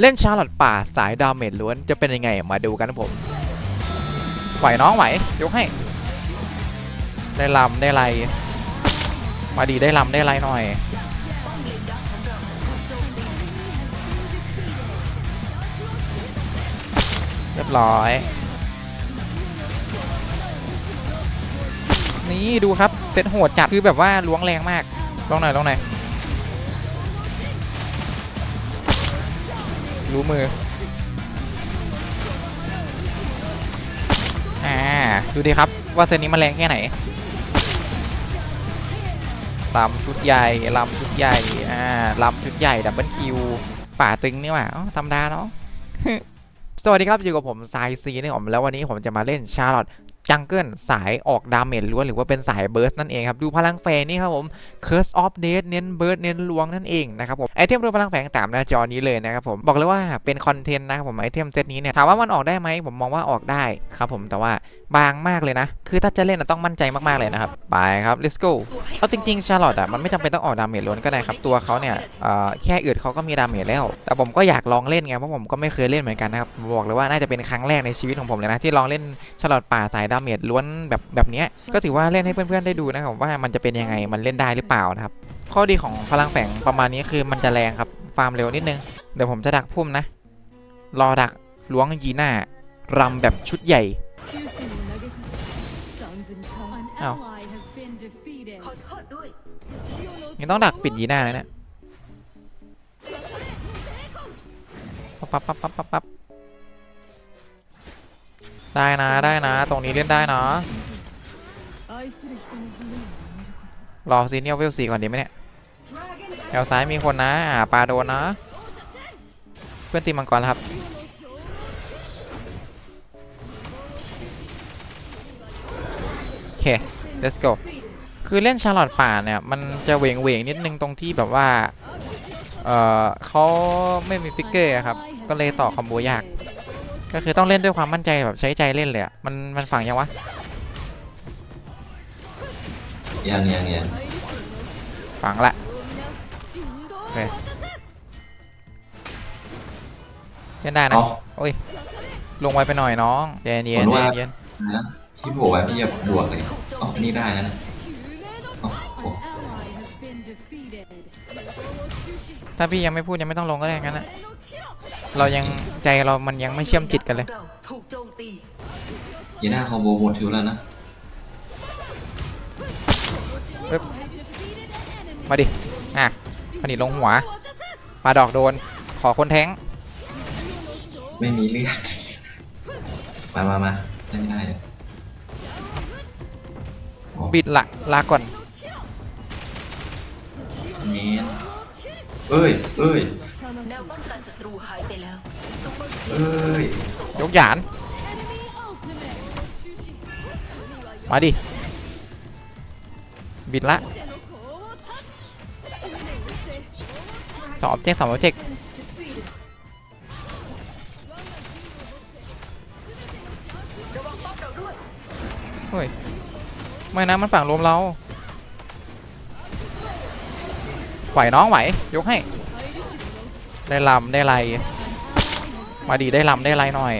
เล่นชาร์ลอตป่าสายดาเมจล้วนจะเป็นยังไงมาดูกันนะผมไหวน้องไหวยกให้ ได้ลำได้ไร มาดีได้ลำได้ไรหน่อย เรียบร้อย นี่ดูครับ เซตโหดจัดคือแบบว่าล้วงแรงมากลองหน่อยลองหน่อย รู้มือ อ่า ดูดีครับ ว่าเซตนี้มันแรงแค่ไหนลำชุดใหญ่ลำชุดใหญ่ อ่าลำชุดใหญ่ดับเบิลคิว ป่าตึงนี่หว่าอ๋อธรรมดาเนาะสวัสดีครับอยู่กับผมไซซีนี่ผมแล้ววันนี้ผมจะมาเล่นชาร์ลอต จังเกิลสายออกดาเมจล้วนหรือว่าเป็นสายเบิร์สนั่นเองครับ ดูพลังแฝงนี่ครับผม Curse of Death เน้นเบิร์สเน้นลวงนั่นเองนะครับผมไอเทมรวมพลังแฝงตามหน้าจอนี้เลยนะครับผมบอกเลยว่าเป็นคอนเทนต์นะครับผมไอเทมเซตนี้เนี่ยถามว่ามันออกได้ไหมผมมองว่าออกได้ครับผมแต่ว่าบางมากเลยนะ คือถ้าจะเล่นต้องมั่นใจมากๆเลยนะครับไปครับ let's go เอาจริงๆชาร์ลอตอะมันไม่จำเป็นต้องออกดาเมจล้วนก็ได้ครับตัวเขาเนี่ยเอ่อแค่อืดเขาก็มีดาเมจแล้ว แต่ผมก็อยากลองเล่นไงเพราะผมก็ไม่เคยเล่นเหมือนกันนะครับบอกเลยว่าน่าจะเป็นครั้งแรกในชีวิตของผมเลยนะที่ลองเล่นชาร์ลอตป่าสายดาเมจล้วนแบบแบบเนี้ยก็ถือว่าเล่นให้เพื่อนๆได้ดูนะครับว่ามันจะเป็นยังไงมันเล่นได้หรือเปล่านะครับข้อดีของพลังแฝงประมาณนี้คือมันจะแรงครับฟาร์มเร็วนิดนึงเดี๋ยวผมจะดักพุ่มนะ รอดักล้วงยีน่ารำแบบชุดใหญ่อ้าอ้าววขอโทษด้วยยังต้องดักปิดยีน่าเลยเนะปั๊บปั๊บปั๊บปั๊บปั๊บ ได้นะได้นะ ตรงนี้เล่นได้นะรอซีเนียลเวลสี่ก่อนดีไหมเนี่ยแถวซ้ายมีคนนะอ่าปลาโดนนะ เพื่อนตีมังกรแล้วครับโอเค let's go คือเล่นชาร์ลอตป่าเนี่ย มันจะเหวงเวงนิดนึงตรงที่แบบว่า เออเขาไม่มีฟิกเกอร์ครับ ก็เลยต่อคอมโบยาก ก็คือต้องเล่นด้วยความมั่นใจแบบใช้ใจเล่นเลยอะมันมันฝังยังวะยังยังยังฝังละโอเคเล่นได้นะอ๋อโอ้ยลงไวไปหน่อยน้องเย็นเย็นผมเย็ว่านเย็นนะพี่โผล่ไว้พี่จะบวกเลยอ๋อนี่ได้นะอ๋อโอ้ถ้าพี่ยังไม่พูดยังไม่ต้องลงก็ได้งั้นนะ เรายังใจเรามันยังไม่เชื่อมจิตกันเลยเราถูกโจมตียีน่าคอมโบหมดทิวแล้วนะมาดิ อะมาดิลงหัวปลาดอกโดน ขอคนแทงไม่มีเลือด มามามาได้ได้เลยบิดละลาก่อนเมนเอ้ยเอ้ย เอ้ยยกหยาน มาดิ บิดละสองออบเจกต์สองออบเจกต์ระวังป้อมเราด้วยเฮ้ย ไม่นะ มันฝั่งรวมเรา ไหวน้องไหวยกให้ ได้ลำได้ไร มาดีได้ลำได้ไรหน่อย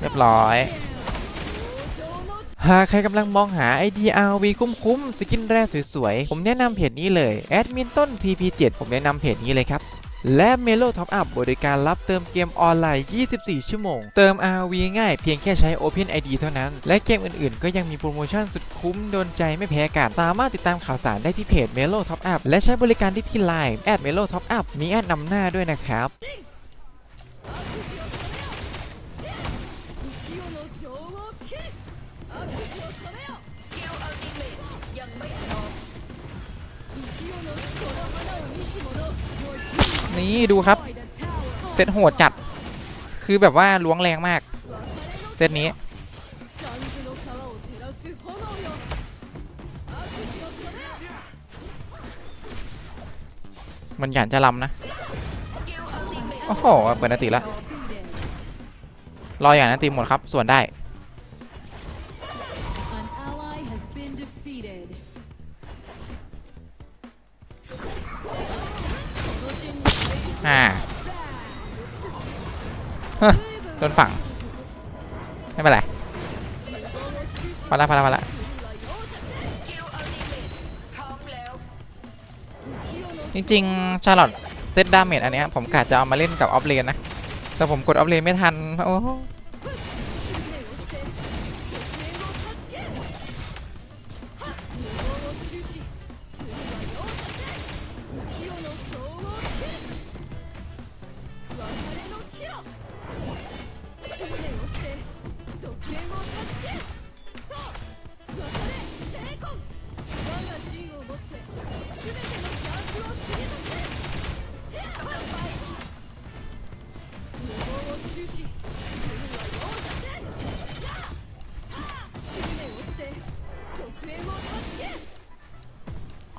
เรียบร้อยหากใครกำลังมองหาไอเดีย RV คุ้มๆ สกินแร่สวยๆ ผมแนะนำเพจนี้เลย แอดมินต้น TP7 ผมแนะนำเพจนี้เลยครับ และ Melo Top Up บริการรับเติมเกมออนไลน์ 24 ชั่วโมง เติม RV ง่ายเพียงแค่ใช้ Open ID เท่านั้น และเกมอื่นๆ ก็ยังมีโปรโมชั่นสุดคุ้มโดนใจไม่แพ้กัน สามารถติดตามข่าวสารได้ที่เพจ Melo Top Up และใช้บริการที่ที่ Line แอด Melo Top Up มีแอดนำหน้าด้วยนะครับยังไม่พอ นี่ดูครับ เซตโหดจัด คือแบบว่าล้วงแรงมาก เซตนี้ มันหยานจะลำนะ โอ้โห เปิดนาติแล้วรออย่างนาติหมดครับ ส่วนได้ พอละพอละพอละสกิลอัลติเมทพร้อมแล้วจริงๆชาร์ลอตเซตดาเมจอันเนี้ยผมกะจะเอามาเล่นกับออฟเลนนะ แต่ผมกดออฟเลนไม่ทัน โอ้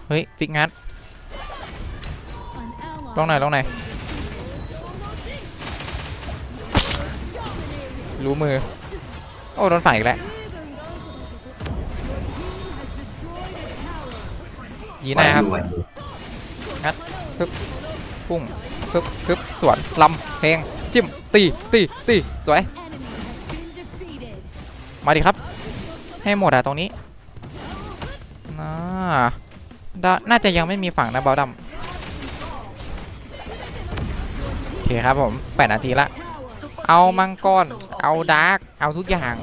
เฮ้ยฟิกงัดลงหน่อยลงหน่อยรู้มือ โอ้โดนฝ่ายอีกแล้วยีหน้าครับ ไหวอยู่พุ่งปึ๊บปึ๊บสวนลำเพลงจิ้มตีตีตีสวยมาดิครับ ให้หมดอะตรงนี้น่าดาน่าจะยังไม่มีฝั่งนะเบาดำโอเคครับผมแปดนาทีละ เอามังกร เอาดาร์กเอาทุกอย่าง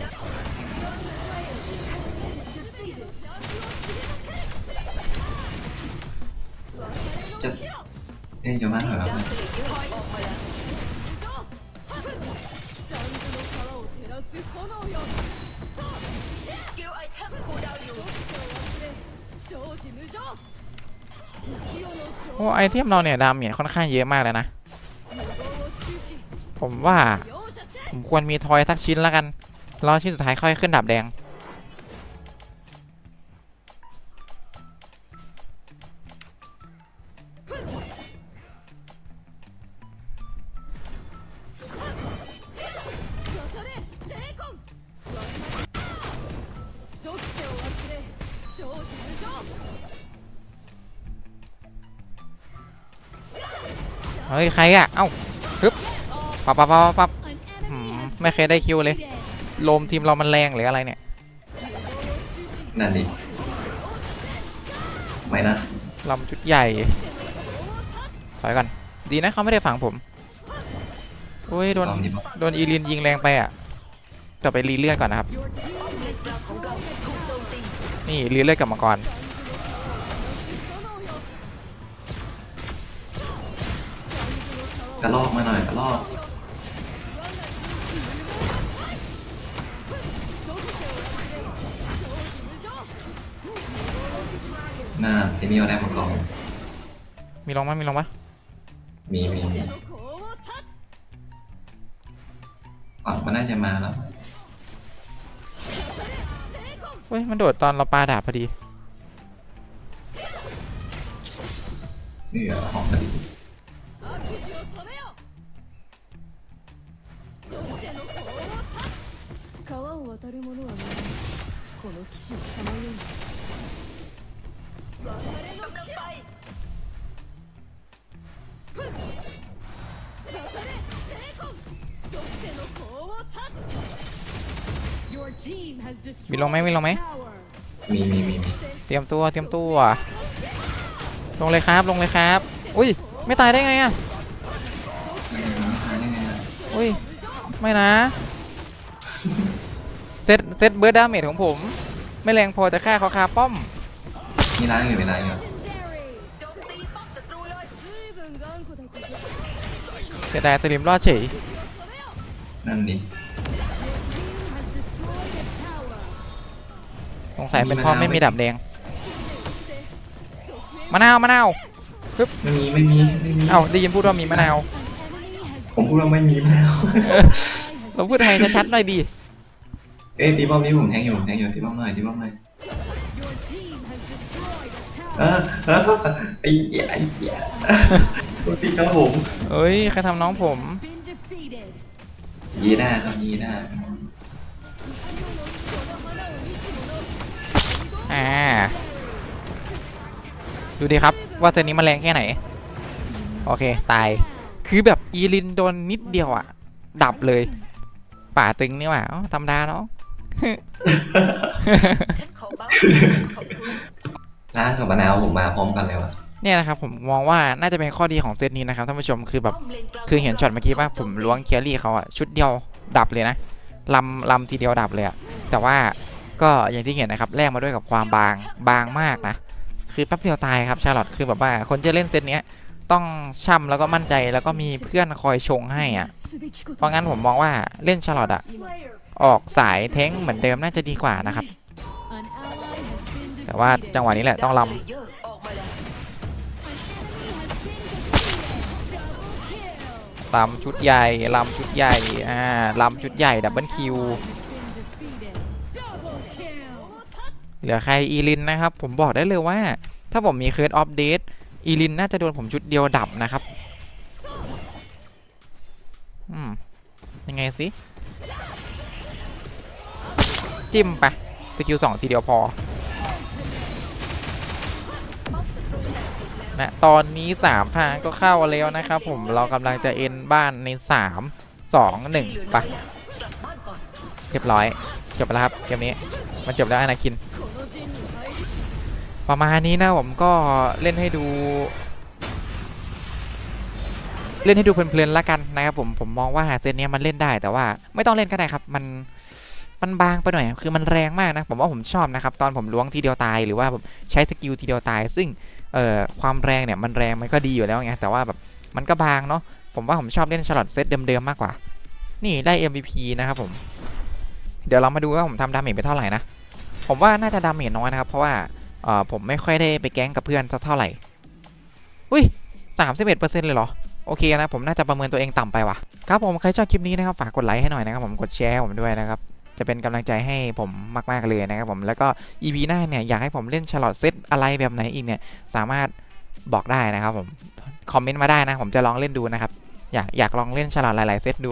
จะเอ๊ะจะมาเหรอครับสกิลไอเทมคูลดาวน์อยู่โอ้ไอเทมเราเนี่ยดาเมจค่อนข้างเยอะมากเลยนะ ผมว่า ผมควรมีทอยสักชิ้นแล้วกัน รอชิ้นสุดท้ายค่อยขึ้นดับแดง ใครอะเอ้าปึ๊บปับปับปับปับหืมไม่เคยได้คิวเลยโลมทีมเรามันแรงหรืออะไรเนี่ย นั่นดิไม่นะลำชุดใหญ่ ถอยก่อน ดีนะเขาไม่ได้ฝังผม โอ้ยโดนลองดิบอกโดนอีลินยิงแรงไปอะกลับไปรีเลือดก่อนนะครับเลนกลางของเราถูกโจมตีนี่รีเลือดกลับมาก่อ ระลอกมาหน่อยกระลอกน่าซีเนียลได้มังกรมีลงมั้ยมีลงมั้ยมีมีมีฝั่งมันน่าจะมาแล้วเฮ้ย มันโดดตอนเราปาดาบพอดี นี่เหรอของพอดี 川を渡る者は皆この騎士をさまよう กำลังไป มีลงไหมมีลงไหม มีมีมีมี เตรียมตัว เตรียมตัว ลงเลยครับ ลงเลยครับ อุ้ย ไม่ตายได้ไงอ่ะ ไม่ตายได้ไงอะ อุ้ย ไม่นะ เซตเซตเบอร์ดาเมจของผม ไม่แรงพอจะฆ่าเขาคาป้อม มีร้านอยู่มีร้านอยู่เสียดายสลิมรอดเฉยนั่นดิสงสัยเป็นพ่อไม่มีดับแดงมะนาวมะนาวปึ๊บไม่มีไม่มีไม่มีเอ้าได้ยินพูดว่ามีมะนาว ผมพูดว่าไม่มีมะนาวเราพูดไทยชัดๆหน่อยดี เอ้ยตีป้อมนี้ผมแทงอยู่ผมแทงอยู่ตีป้อมหน่อยตีป้อมหน่อย your team has destroyed a เอ tower อเออไอ้เหี้ยไอ้เหี้ยตัวตีครับผมเอ้ยใครทำน้องผม been defeated ยีหน้าครับยีหน้าอ่าดูดีครับว่าเซตนี้มันแรงแค่ไหน โอเค ตายคือแบบอีลินโดนนิดเดียวอะดับเลย ป่าตึงนี่หว่าอ๋อธรรมดาเนาะ ฉันขอบ้าร่างกับมะนาวผมมาพร้อมกันเลยว่ะเนี่ยนะครับผมมองว่าน่าจะเป็นข้อดีของเซตนี้นะครับท่านผู้ชมคือแบบคือเห็นช็อตเมื่อกี้ว่าผมล้วงเคียรี่เขาอะชุดเดียวดับเลยนะลำลำทีเดียวดับเลยอะแต่ว่าก็อย่างที่เห็นนะครับแลกมาด้วยกับความบางบางมากนะคือแป๊บเดียวตายครับชาลอตคือแบบว่าคนจะเล่นเซตเนี้ยต้องช่ำแล้วก็มั่นใจแล้วก็มีเพื่อนคอยชงให้อะเพราะงั้นผมมองว่าเล่นชาลอตอะ ออกสายเท้งเหมือนเดิมน่าจะดีกว่านะครับ แต่ว่าจังหวะนี้แหละต้องลเลเยอร์ออกมาแล้ำลำชุดใหญ่ลำชุดใหญ่อ่าลำชุดใหญ่ดับเบิลคิวเหลือใครอีลินนะครับ ผมบอกได้เลยว่า ถ้าผมมีเคิร์ดออฟเดตอีลินน่าจะโดนผมชุดเดียวดับนะครับอืมยังไงสิ จิ้มไปสกิลสองทีเดียวพอนะตอนนี้ 3 ทางก็เข้าแล้วนะครับผมเรากำลังจะเอ็นบ้านใน 3 2 1ปะเรียบร้อย จบแล้วครับเกมนี้มันจบแล้วอนาคิน ประมาณนี้นะผมก็เล่นให้ดู เล่นให้ดูเพลินๆละกันนะครับผมผมมองว่าเซตนี้มันเล่นได้แต่ว่าไม่ต้องเล่นก็ได้ครับมัน มันบางไปหน่อย คือมันแรงมากนะ ผมว่าผมชอบนะครับ ตอนผมล้วงทีเดียวตายหรือว่าผมใช้สกิลทีเดียวตาย ซึ่งเอ่อความแรงเนี่ยมันแรงมันก็ดีอยู่แล้วไง แต่ว่าแบบมันก็บางเนาะ ผมว่าผมชอบเล่นชาร์ลอตเซตเดิมๆมากกว่า นี่ได้ MVP นะครับผม เดี๋ยวเรามาดูว่าผมทำดาเมจไปเท่าไหร่นะ ผมว่าน่าจะดาเมจน้อยนะครับ เพราะว่าเอ่อผมไม่ค่อยได้ไปแก๊งกับเพื่อนสักเท่าไหร่ อุ้ยสามสิบเอ็ดเปอร์เซ็นต์เลยเหรอโอเคนะผมน่าจะประเมินตัวเองต่ำไปว่ะครับผมใครชอบคลิปนี้นะครับฝากกดไลค์ให้หน่อยนะครับผมกดแชร์ผมด้วยนะครับ จะเป็นกำลังใจให้ผมมาก ๆ เลยนะครับผมแล้วก็ EP หน้าเนี่ยอยากให้ผมเล่นฉลอดเซตอะไรแบบไหนอีกเนี่ยสามารถบอกได้นะครับผมคอมเมนต์มาได้นะ ผมจะลองเล่นดูนะครับ อยากอยากลองเล่นฉลอดหลาย ๆ เซตดู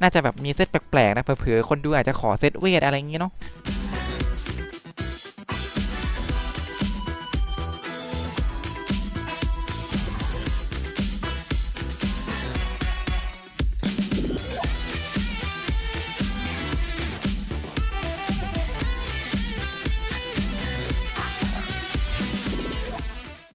น่าจะแบบมีเซตแปลก ๆ นะเผื่อๆคนดูอาจจะขอเซตเวทอะไรอย่างงี้เนาะ